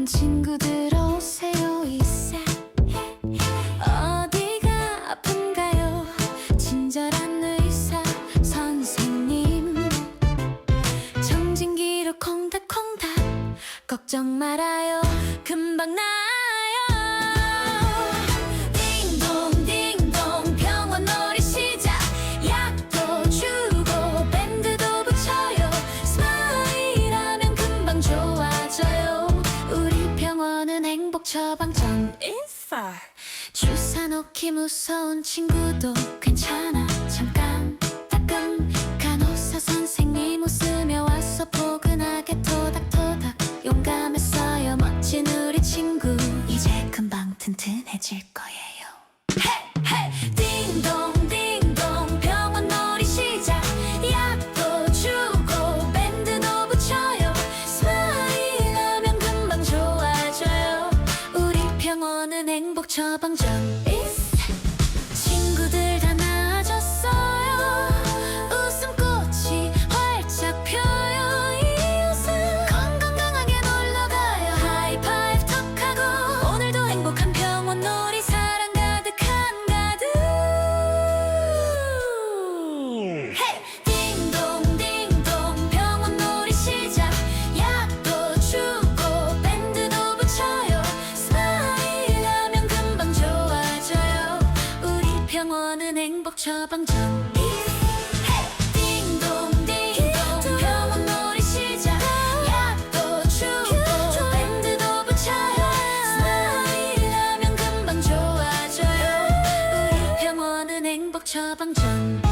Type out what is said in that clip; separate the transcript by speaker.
Speaker 1: 예쁜 친구들 오세요 이사 어디가 아픈가요? 친절한 의사 선생님. 청진기로 콩닥콩닥. 걱정 말아요. 금방 나 처방전 인싸 주사 놓기 무서운 친구도 괜찮아. 잠깐 Bằng. 처방전 딩동딩동 병원 놀이 시작 약도 주고 밴드도 붙여요 스마일하면 금방 좋아져요 우리 원은 행복 처방전